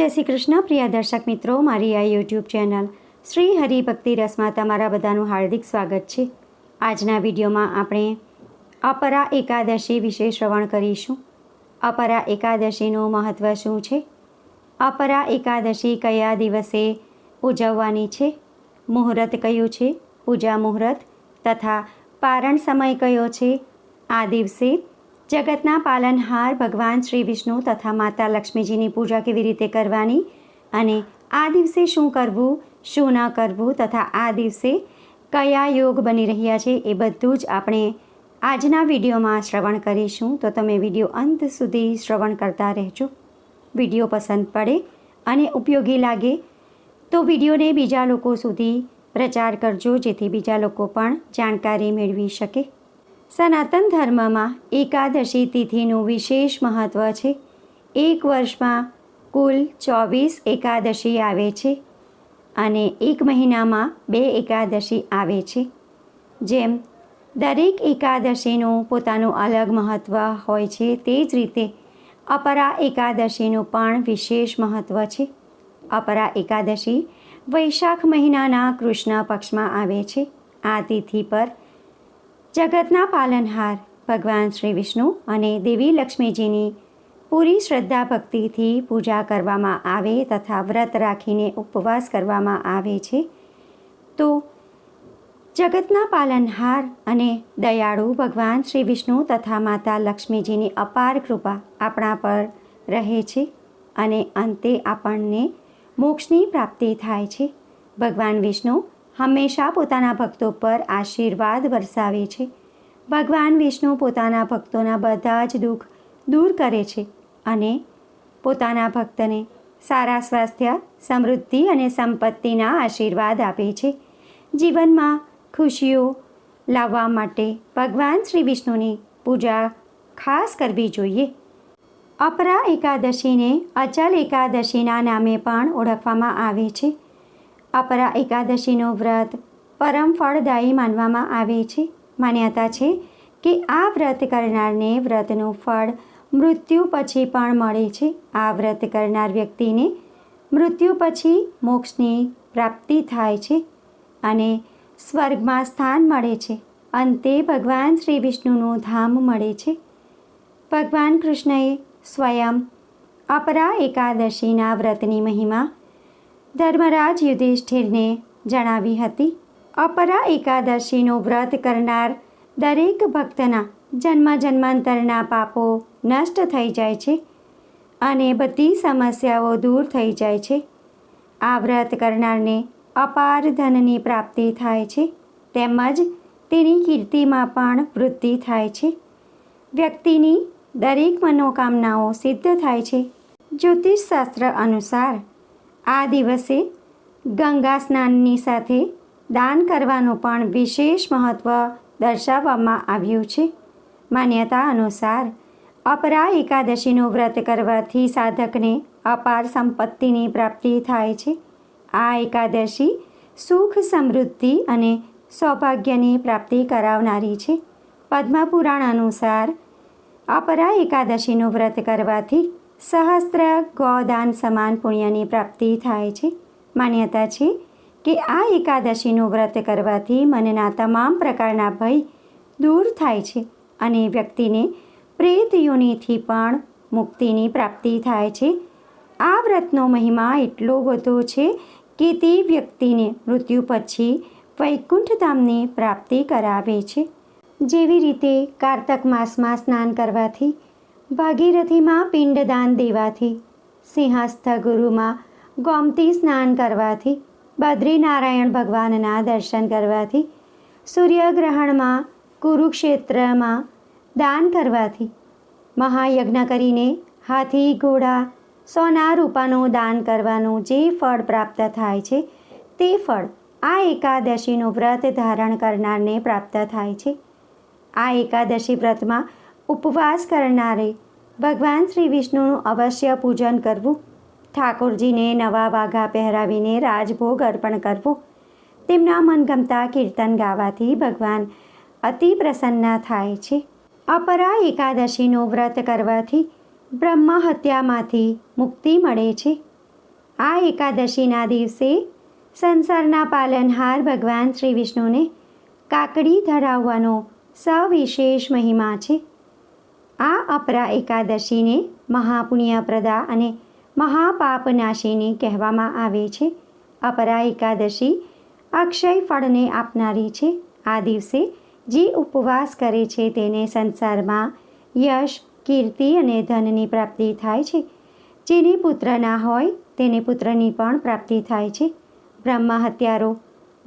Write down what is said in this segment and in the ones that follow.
જય શ્રી કૃષ્ણ, પ્રિય દર્શક મિત્રો, મારી આ યુટ્યુબ ચેનલ શ્રી હરિભક્તિ રસમાં તમારા બધાનું હાર્દિક સ્વાગત છે. આજના વિડીયોમાં આપણે અપરા એકાદશી વિશે શ્રવણ કરીશું. અપરા એકાદશીનું મહત્ત્વ શું છે? અપરા એકાદશી કયા દિવસે ઉજવવાની છે? મુહૂર્ત કયું છે? પૂજા મુહૂર્ત તથા પારણ સમય કયો છે? આ દિવસે જગતના પાલનહાર ભગવાન શ્રી વિષ્ણુ તથા માતા લક્ષ્મીજીની પૂજા કેવી રીતે કરવાની અને આ દિવસે શું કરવું, શું ન કરવું તથા આ દિવસે કયા યોગ બની રહ્યા છે એ બધું જ આપણે આજના વિડીયોમાં શ્રવણ કરીશું. તો તમે વીડિયો અંત સુધી શ્રવણ કરતા રહેજો. વીડિયો પસંદ પડે અને ઉપયોગી લાગે તો વિડીયોને બીજા લોકો સુધી પ્રચાર કરજો જેથી બીજા લોકો પણ જાણકારી મેળવી શકે. સનાતન ધર્મમાં એકાદશી તિથિનું વિશેષ મહત્ત્વ છે. એક વર્ષમાં કુલ ચોવીસ એકાદશી આવે છે અને એક મહિનામાં બે એકાદશી આવે છે. જેમ દરેક એકાદશીનું પોતાનું અલગ મહત્ત્વ હોય છે તે જ રીતે અપરા એકાદશીનું પણ વિશેષ મહત્ત્વ છે. અપરા એકાદશી વૈશાખ મહિનાના કૃષ્ણ પક્ષમાં આવે છે. આ તિથિ પર જગતના પાલનહાર ભગવાન શ્રી વિષ્ણુ અને દેવી લક્ષ્મીજીની પૂરી શ્રદ્ધા ભક્તિથી પૂજા કરવામાં આવે તથા વ્રત રાખીને ઉપવાસ કરવામાં આવે છે. તો જગતના પાલનહાર અને દયાળુ ભગવાન શ્રી વિષ્ણુ તથા માતા લક્ષ્મીજીની અપાર કૃપા આપણા પર રહે છે અને અંતે આપણને મોક્ષની પ્રાપ્તિ થાય છે. ભગવાન વિષ્ણુ હંમેશા પોતાના ભક્તો પર આશીર્વાદ વરસાવે છે. ભગવાન વિષ્ણુ પોતાના ભક્તોના બધા જ દુઃખ દૂર કરે છે અને પોતાના ભક્તને સારા સ્વાસ્થ્ય, સમૃદ્ધિ અને સંપત્તિના આશીર્વાદ આપે છે. જીવનમાં ખુશીઓ લાવવા માટે ભગવાન શ્રી વિષ્ણુની પૂજા ખાસ કરવી જોઈએ. અપરા એકાદશીને અચલ એકાદશીના નામે પણ ઓળખવામાં આવે છે. અપરા એકાદશીનું વ્રત પરમ ફળદાયી માનવામાં આવે છે. માન્યતા છે કે આ વ્રત કરનારને વ્રતનું ફળ મૃત્યુ પછી પણ મળે છે. આ વ્રત કરનાર વ્યક્તિને મૃત્યુ પછી મોક્ષની પ્રાપ્તિ થાય છે અને સ્વર્ગમાં સ્થાન મળે છે. અંતે ભગવાન શ્રી વિષ્ણુનું ધામ મળે છે. ભગવાન કૃષ્ણએ સ્વયં અપરા એકાદશીના વ્રતની મહિમા ધર્મરાજ યુધિષ્ઠિરને જણાવી હતી, અપરા એકાદશીનું વ્રત કરનાર દરેક ભક્તના જન્મ જન્માંતરના પાપો નષ્ટ થઈ જાય છે અને બધી સમસ્યાઓ દૂર થઈ જાય છે. આ વ્રત કરનારને અપાર ધનની પ્રાપ્તિ થાય છે, તેમજ તેની કીર્તિમાં પણ વૃદ્ધિ થાય છે. વ્યક્તિની દરેક મનોકામનાઓ સિદ્ધ થાય છે. જ્યોતિષશાસ્ત્ર અનુસાર આ દિવસે ગંગા સ્નાનની સાથે દાન કરવાનું પણ વિશેષ મહત્ત્વ દર્શાવવામાં આવ્યું છે. માન્યતા અનુસાર, અપરા એકાદશીનું વ્રત કરવાથી સાધકને અપાર સંપત્તિની પ્રાપ્તિ થાય છે. આ એકાદશી સુખ, સમૃદ્ધિ અને સૌભાગ્યની પ્રાપ્તિ કરાવનારી છે. પદ્મપુરાણ અનુસાર, અપરા એકાદશીનું વ્રત કરવાથી સહસ્ત્ર, ગોદાન સમાન પુણ્યની પ્રાપ્તિ થાય છે. માન્યતા છે કે આ એકાદશીનું વ્રત કરવાથી મનના તમામ પ્રકારના ભય દૂર થાય છે અને વ્યક્તિને પ્રેત યોનિથી પણ મુક્તિની પ્રાપ્તિ થાય છે. આ વ્રતનો મહિમા એટલો બધો છે કે તે વ્યક્તિને મૃત્યુ પછી વૈકુંઠધામની પ્રાપ્તિ કરાવે છે. જેવી રીતે કારતક માસમાં સ્નાન કરવાથી ભાગીરથીમાં પિંડદાન દેવાથી, સિંહસ્થ ગુરુમાં ગોમતી સ્નાન કરવાથી, બદ્રીનારાયણ ભગવાનના દર્શન કરવાથી, સૂર્યગ્રહણમાં કુરુક્ષેત્રમાં દાન કરવાથી, મહાયજ્ઞ કરીને હાથી, ઘોડા, સોના રૂપાનું દાન કરવાનું જે ફળ પ્રાપ્ત થાય છે, તે ફળ આ એકાદશીનું વ્રત ધારણ કરનારને પ્રાપ્ત થાય છે. આ એકાદશી વ્રતમાં ઉપવાસ કરનારે ભગવાન શ્રી વિષ્ણુનું અવશ્ય પૂજન કરવું, ઠાકોરજીને નવા વાઘા પહેરાવીને રાજભોગ અર્પણ કરવો, તેમના મનગમતા કીર્તન ગાવાથી ભગવાન અતિ પ્રસન્ન થાય છે. અપરા એકાદશીનું વ્રત કરવાથી બ્રહ્મ હત્યામાંથી મુક્તિ મળે છે. આ એકાદશીના દિવસે સંસારના પાલનહાર ભગવાન શ્રી વિષ્ણુને કાકડી ધરાવવાનો સવિશેષ મહિમા છે. આ અપરા એકાદશીને મહાપુણ્યપ્રદા અને મહાપાપનાશીની કહેવામાં આવે છે. અપરા એકાદશી અક્ષય ફળને આપનારી છે. આ દિવસે જે ઉપવાસ કરે છે તેને સંસારમાં યશ, કીર્તિ અને ધનની પ્રાપ્તિ થાય છે. જેને પુત્ર ના હોય તેને પુત્રની પણ પ્રાપ્તિ થાય છે. બ્રહ્મ હત્યારો,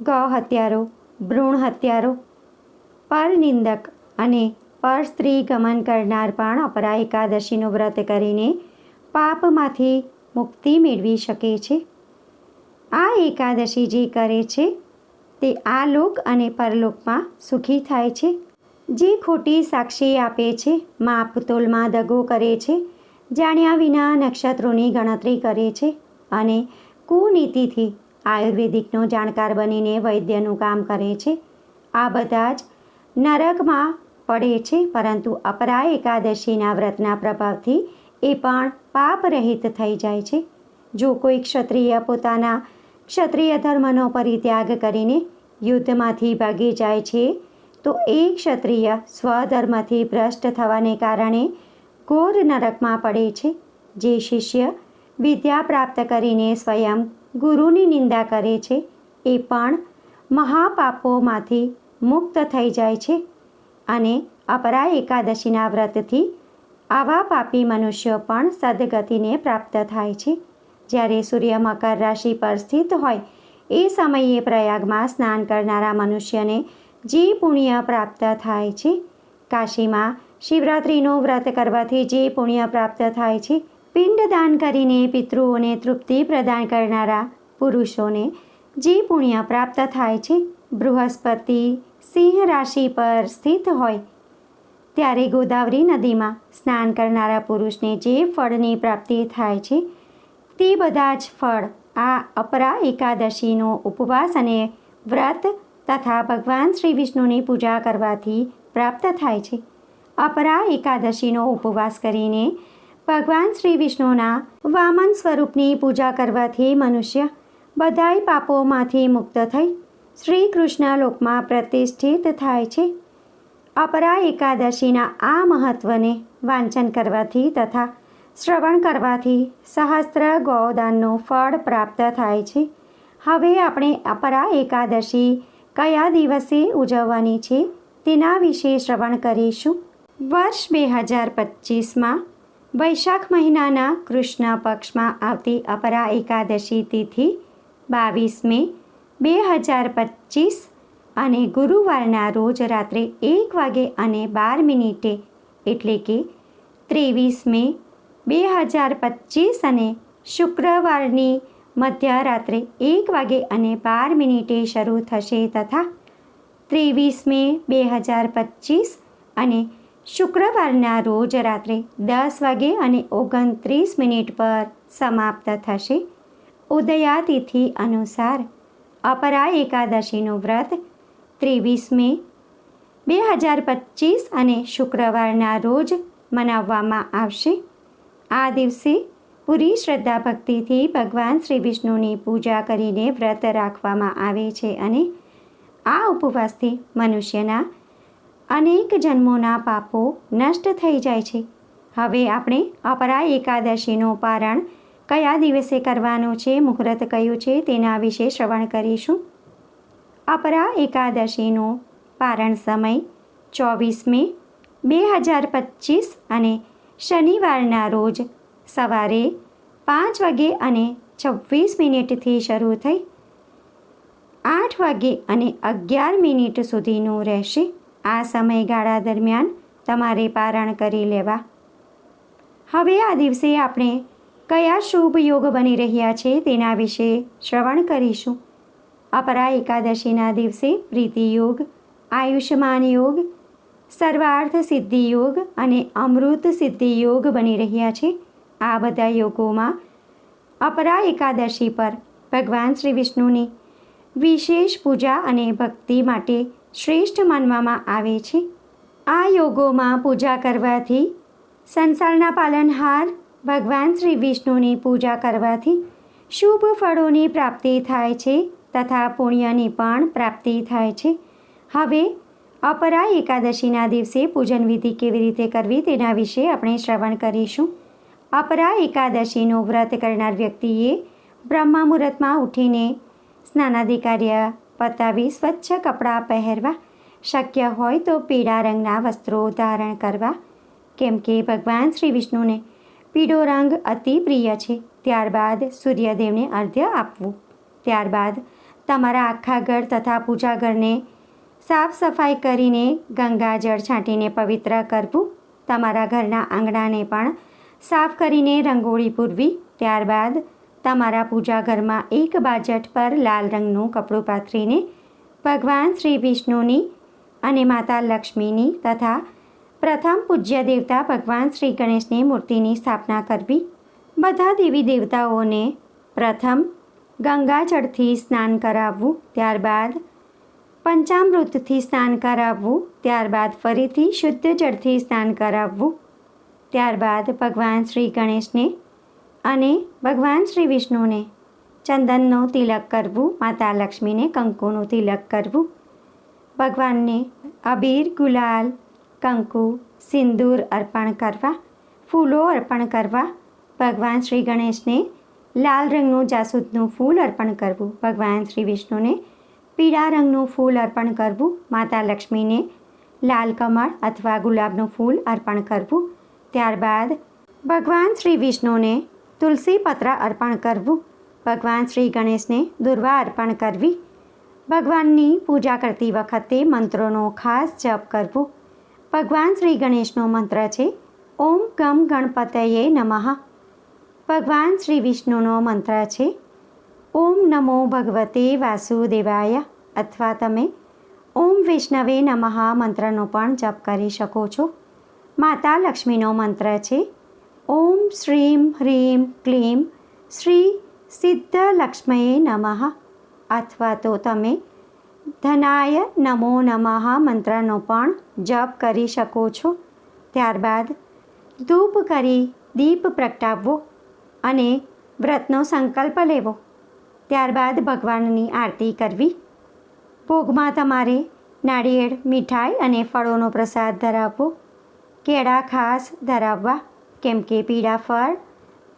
ગૌ હત્યારો, ભ્રૂણ હત્યારો, પરનિંદક અને પર સ્ત્રી ગમન કરનાર પણ અપરા એકાદશીનું વ્રત કરીને પાપમાંથી મુક્તિ મેળવી શકે છે. આ એકાદશી જે કરે છે, તે આ લોક અને પરલોકમાં સુખી થાય છે. જે ખોટી સાક્ષી આપે છે માપતોલમાં દગો કરે છે, જાણ્યા વિના નક્ષત્રોની ગણતરી કરે છે અને કુનીતિથી આયુર્વેદિકનો જાણકાર બનીને વૈદ્યનું કામ કરે છે. આ બધા જ નરકમાં પડે છે, પરંતુ અપરા એકાદશીના વ્રતના પ્રભાવથી એ પણ પાપ રહિત થઈ જાય છે. જો કોઈ ક્ષત્રિય પોતાના ક્ષત્રિય ધર્મનો પરિત્યાગ કરીને યુદ્ધમાંથી ભાગી જાય છે, તો એ ક્ષત્રિય સ્વધર્મથી ભ્રષ્ટ થવાને કારણે ઘોર નરકમાં પડે છે. જે શિષ્ય વિદ્યા પ્રાપ્ત કરીને સ્વયં ગુરુની નિંદા કરે છે, એ પણ મહાપાપોમાંથી મુક્ત થઈ જાય છે. અને અપરા એકાદશીના વ્રતથી આવા પાપી મનુષ્યો પણ સદગતિને પ્રાપ્ત થાય છે. જ્યારે સૂર્ય મકર રાશિ પર સ્થિત હોય, એ સમયે પ્રયાગમાં સ્નાન કરનારા મનુષ્યને જે પુણ્ય પ્રાપ્ત થાય છે. કાશીમાં શિવરાત્રિનું વ્રત કરવાથી જે પુણ્ય પ્રાપ્ત થાય છે. પિંડદાન કરીને પિતૃઓને તૃપ્તિ પ્રદાન કરનારા પુરુષોને જે પુણ્ય પ્રાપ્ત થાય છે. બૃહસ્પતિ સિંહ રાશિ પર સ્થિત હોય. ત્યારે ગોદાવરી નદીમાં સ્નાન કરનારા પુરુષને જે ફળની પ્રાપ્તિ થાય છે, તે બધા જ ફળ આ અપરા એકાદશીનો ઉપવાસ અને વ્રત તથા ભગવાન શ્રી વિષ્ણુની પૂજા કરવાથી પ્રાપ્ત થાય છે. અપરા એકાદશીનો ઉપવાસ કરીને ભગવાન શ્રી વિષ્ણુના વામન સ્વરૂપની પૂજા કરવાથી મનુષ્ય બધાય પાપોમાંથી મુક્ત થઈ શ્રી કૃષ્ણ લોકમાં પ્રતિષ્ઠિત થાય છે. અપરા એકાદશીના આ મહત્ત્વને વાંચન કરવાથી તથા શ્રવણ કરવાથી સહસ્ત્ર ગૌદાનનું ફળ પ્રાપ્ત થાય છે. હવે આપણે અપરા એકાદશી કયા દિવસે ઉજવવાની છે તેના વિશે શ્રવણ કરીશું. વર્ષ બે હજાર પચીસમાં વૈશાખ મહિનાના કૃષ્ણ પક્ષમાં આવતી અપરા એકાદશી તિથિ બાવીસ મે બે હજાર પચીસ અને ગુરુવારના રોજ રાત્રે એક વાગે અને બાર મિનિટે, એટલે કે ત્રેવીસ મે બે હજાર પચીસ અને શુક્રવારની મધ્યરાત્રે એક વાગે અને બાર મિનિટે શરૂ થશે તથા ત્રેવીસ મે બે હજાર પચીસ અને શુક્રવારના રોજ રાત્રે દસ વાગે અને ઓગણત્રીસ મિનિટ પર સમાપ્ત થશે. ઉદયાતિથિ અનુસાર અપરા એકાદશીનું વ્રત ત્રેવીસ મે બે હજાર પચીસ અને શુક્રવારના રોજ મનાવવામાં આવશે. આ દિવસે પૂરી શ્રદ્ધા ભક્તિથી ભગવાન શ્રી વિષ્ણુની પૂજા કરીને વ્રત રાખવામાં આવે છે અને આ ઉપવાસથી મનુષ્યના અનેક જન્મોના પાપો નષ્ટ થઈ જાય છે. હવે આપણે અપરા એકાદશીનું પારણ કયા દિવસે કરવાનો છે, મુહૂર્ત કયું છે, તેના વિશે શ્રવણ કરીશું. અપરા એકાદશીનો પારણ સમય ચોવીસ મે બે હજાર પચીસ અને શનિવારના રોજ સવારે પાંચ વાગે અને છવ્વીસ મિનિટથી શરૂ થઈ આઠ વાગે અને અગિયાર મિનિટ સુધીનું રહેશે. આ સમયગાળા દરમિયાન તમારે પારણ કરી લેવા. હવે આ દિવસે આપણે કયા શુભ યોગ બની રહ્યા છે તેના વિશે શ્રવણ કરીશું. અપરા એકાદશીના દિવસે પ્રીતિ યોગ, આયુષ્યમાન યોગ, સર્વાર્થ સિદ્ધિ યોગ અને અમૃત સિદ્ધિ યોગ બની રહ્યા છે. આ બધા યોગોમાં અપરા એકાદશી પર ભગવાન શ્રી વિષ્ણુની વિશેષ પૂજા અને ભક્તિ માટે શ્રેષ્ઠ માનવામાં આવે છે. આ યોગોમાં પૂજા કરવાથી સંસારના પાલનહાર ભગવાન શ્રી વિષ્ણુની પૂજા કરવાથી શુભ ફળોની પ્રાપ્તિ થાય છે તથા પુણ્યની પણ પ્રાપ્તિ થાય છે. હવે અપરા એકાદશીના દિવસે પૂજન વિધિ કેવી રીતે કરવી તેના વિશે આપણે શ્રવણ કરીશું. અપરા એકાદશીનું વ્રત કરનાર વ્યક્તિએ બ્રહ્મા મુહૂર્તમાં ઉઠીને સ્નાનાદિ કાર્ય પતાવી સ્વચ્છ કપડાં પહેરવા, શક્ય હોય તો પીળા રંગના વસ્ત્રો ધારણ કરવા, કેમ કે ભગવાન શ્રી વિષ્ણુને પીળો રંગ અતિ પ્રિય છે. ત્યારબાદ સૂર્યદેવને અર્ધ્ય આપવું. ત્યારબાદ તમારા આખા ઘર તથા પૂજા ઘરને સાફ સફાઈ કરીને ગંગાજળ છાંટીને પવિત્ર કરવું. તમારા ઘરના આંગણાને પણ સાફ કરીને રંગોળી પૂરવી. ત્યારબાદ તમારા પૂજા ઘરમાં એક બાજટ પર લાલ રંગનું કપડું પાથરીને ભગવાન શ્રી વિષ્ણુની અને માતા લક્ષ્મીની તથા પ્રથમ પૂજ્ય દેવતા ભગવાન શ્રી ગણેશની મૂર્તિની સ્થાપના કરવી. બધા દેવી દેવતાઓને પ્રથમ ગંગાજળથી સ્નાન કરાવવું, ત્યારબાદ પંચામૃતથી સ્નાન કરાવવું, ત્યારબાદ ફરીથી શુદ્ધ જળથી સ્નાન કરાવવું, ત્યારબાદ ભગવાન શ્રી ગણેશને અને ભગવાન શ્રી વિષ્ણુને ચંદનનો તિલક કરવું, માતા લક્ષ્મીને કંકુનું તિલક કરવું, ભગવાનને અબીર, ગુલાલ કંકુ, સિંદૂર અર્પણ કરવા, ફૂલો અર્પણ કરવા, ભગવાન શ્રી ગણેશને લાલ રંગનું જાસૂદનું ફૂલ અર્પણ કરવું, ભગવાન શ્રી વિષ્ણુને પીળા રંગનું ફૂલ અર્પણ કરવું, માતા લક્ષ્મીને લાલ કમળ અથવા ગુલાબનું ફૂલ અર્પણ કરવું, ત્યારબાદ ભગવાન શ્રી વિષ્ણુને તુલસી પત્ર અર્પણ કરવું, ભગવાન શ્રી ગણેશને દુર્વા અર્પણ કરવી, ભગવાનની પૂજા કરતી વખતે મંત્રોનો ખાસ જપ કરવો ભગવાન શ્રી ગણેશનો મંત્ર છે, ઓમ ગમ ગણપતયે નમઃ. ભગવાન શ્રી વિષ્ણુનો મંત્ર છે, ઓમ નમો ભગવતે વાસુદેવાય. અથવા તમે, ઓમ વૈષ્ણવે નમઃ મંત્રનો પણ જપ કરી શકો છો. માતા લક્ષ્મીનો મંત્ર છે, ઓમ શ્રીમ હ્રીમ ક્લીમ શ્રી સિદ્ધ લક્ષ્મયે નમઃ. અથવા તો તમે ધનાય નમો નમઃ મંત્રનો પણ જપ કરી શકો છો. ત્યારબાદ ધૂપ કરી દીપ પ્રગટાવવો અને વ્રતનો સંકલ્પ લેવો. ત્યારબાદ ભગવાનની આરતી કરવી. ભોગમાં તમારે નાળિયેર, મીઠાઈ અને ફળોનો પ્રસાદ ધરાવવો. કેળા ખાસ ધરાવવા, કેમ કે પીળા ફળ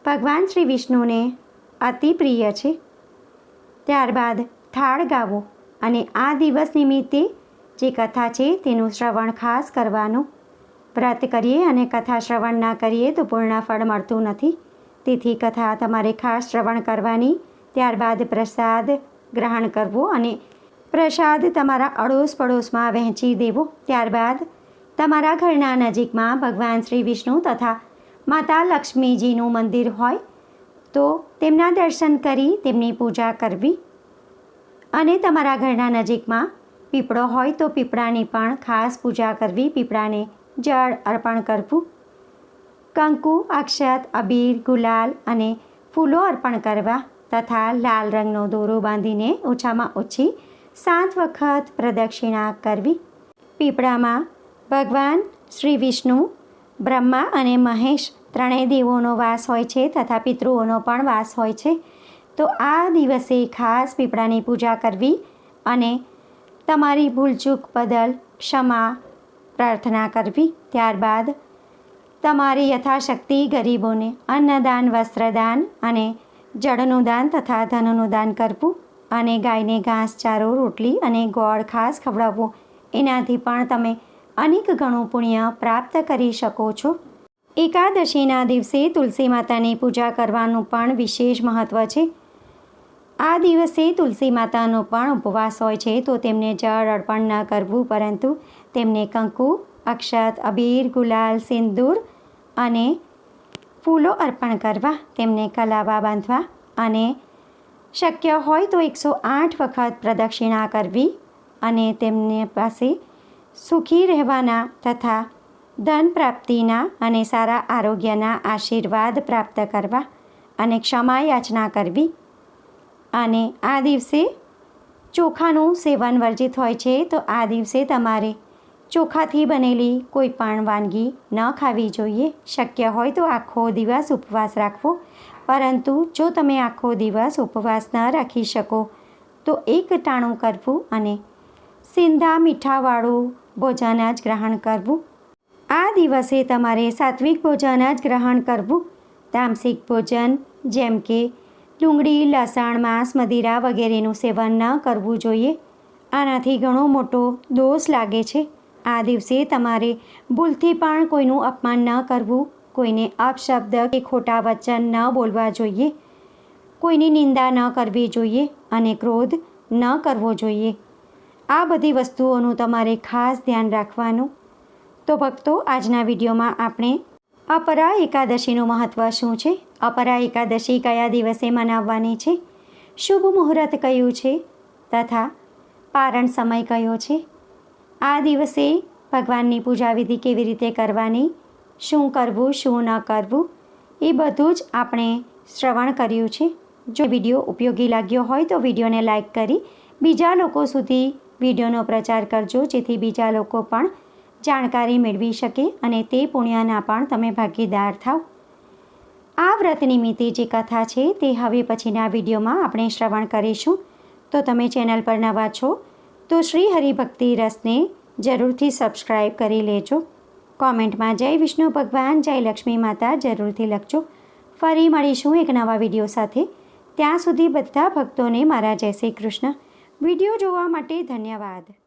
ભગવાન શ્રી વિષ્ણુને અતિ પ્રિય છે. ત્યારબાદ થાળ ગાવો. અને આ દિવસ નિમિત્તે જે કથા છે તેનું શ્રવણ ખાસ કરવાનું. વ્રત કરીએ અને કથા શ્રવણ ના કરીએ તો પૂર્ણ ફળ મળતું નથી. તેથી કથા તમારે ખાસ શ્રવણ કરવાની, ત્યારબાદ પ્રસાદ ગ્રહણ કરવો અને પ્રસાદ તમારા અડોશ પડોશમાં વહેંચી દેવો. ત્યારબાદ તમારા ઘરના નજીકમાં ભગવાન શ્રી વિષ્ણુ તથા માતા લક્ષ્મીજીનું મંદિર હોય, તો તેમના દર્શન કરી તેમની પૂજા કરવી. અને તમારા ઘરના નજીકમાં પીપળો હોય તો પીપળાની પણ ખાસ પૂજા કરવી, પીપળાને જળ અર્પણ કરવું. કંકુ, અક્ષત, અબીર, ગુલાલ અને ફૂલો અર્પણ કરવા તથા લાલ રંગનો દોરો બાંધીને ઓછામાં ઓછી સાત વખત પ્રદક્ષિણા કરવી. પીપળામાં ભગવાન, શ્રી વિષ્ણુ, બ્રહ્મા અને મહેશ ત્રણેય દેવોનો વાસ હોય છે તથા પિતૃઓનો પણ વાસ હોય છે. તો આ દિવસે ખાસ પીપળાની પૂજા કરવી અને તમારી ભૂલચૂક બદલ ક્ષમા પ્રાર્થના કરવી. ત્યારબાદ તમારી યથાશક્તિ ગરીબોને અન્નદાન, વસ્ત્રદાન અને જળનું દાન તથા ધનનું દાન કરવું અને ગાયને ઘાસ, ચારો, રોટલી અને ગોળ ખાસ ખવડાવવું. એનાથી પણ તમે અનેક ગણું પુણ્ય પ્રાપ્ત કરી શકો છો. એકાદશીના દિવસે તુલસી માતાની પૂજા કરવાનું પણ વિશેષ મહત્ત્વ છે. આ દિવસે તુલસી માતાનો પણ ઉપવાસ હોય છે, તો તેમને જળ અર્પણ ન કરવું, પરંતુ તેમને કંકુ, અક્ષત, અબીર, ગુલાલ, સિંદૂર અને ફૂલો અર્પણ કરવા, તેમને કલાવા બાંધવા અને શક્ય હોય તો એકસો આઠ વખત પ્રદક્ષિણા કરવી અને તેમને પાસે સુખી રહેવાના તથા ધન પ્રાપ્તિના અને સારા આરોગ્યના આશીર્વાદ પ્રાપ્ત કરવા અને ક્ષમા યાચના કરવી. અને આ દિવસે ચોખાનું સેવન વર્જિત હોય છે, તો આ દિવસે તમારે ચોખાથી બનેલી કોઈ પણ વાનગી ન ખાવી જોઈએ. શક્ય હોય તો આખો દિવસ ઉપવાસ રાખવો. પરંતુ જો તમે આખો દિવસ ઉપવાસ ન રાખી શકો, તો એક ટાણું કરવું અને સિંધા મીઠાવાળું ભોજન જ ગ્રહણ કરવું. આ દિવસે તમારે સાત્વિક ભોજન જ ગ્રહણ કરવું. તામસિક ભોજન જેમ કે ડુંગળી, લસણ, માંસ, મદિરા વગેરેનું સેવન ન કરવું જોઈએ. આનાથી ઘણો મોટો દોષ લાગે છે. આ દિવસે તમારે ભૂલથી પણ કોઈનું અપમાન ન કરવું. કોઈને અપશબ્દ કે ખોટા વચન ન બોલવા જોઈએ. કોઈની નિંદા ન કરવી જોઈએ અને ક્રોધ ન કરવો જોઈએ. આ બધી વસ્તુઓનું તમારે ખાસ ધ્યાન રાખવાનું. તો ભક્તો, આજના વિડીયોમાં આપણે અપરા એકાદશીનું મહત્ત્વ શું છે? અપરા એકાદશી કયા દિવસે મનાવવાની છે? શુભ મુહૂર્ત કયું છે? તથા પારણ સમય કયો છે? આ દિવસે ભગવાનની પૂજા વિધિ કેવી રીતે કરવાની? શું કરવું, શું ન કરવું? એ બધું જ આપણે શ્રવણ કર્યું છે. જો વીડિયો ઉપયોગી લાગ્યો હોય તો વિડીયોને લાઈક કરી બીજા લોકો સુધી વિડીયોનો પ્રચાર કરજો, જેથી બીજા લોકો પણ જાણકારી મેળવી શકે અને તે પુણ્યના પણ તમે ભાગીદાર થાવ. આ વ્રત નિમિત્તે જે કથા છે તે હવે પછીના વિડીયોમાં આપણે શ્રવણ કરીશું. તો તમે ચેનલ પર નવા છો, તો શ્રી હરિભક્તિ રસને જરૂરથી સબસ્ક્રાઈબ કરી લેજો. કોમેન્ટમાં જય વિષ્ણુ ભગવાન, જય લક્ષ્મી માતા જરૂરથી લખજો. ફરી મળીશું એક નવા વીડિયો સાથે. ત્યાં સુધી બધા ભક્તોને મારા જય શ્રી કૃષ્ણ. વીડિયો જોવા માટે ધન્યવાદ.